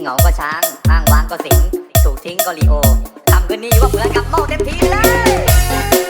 เหงาก็ช้างอ้างว้างก็สิง ถูกทิ้งก็ลีโอ ทำคืนนี้ว่าเหมือนกับเมาเต็มทีเลย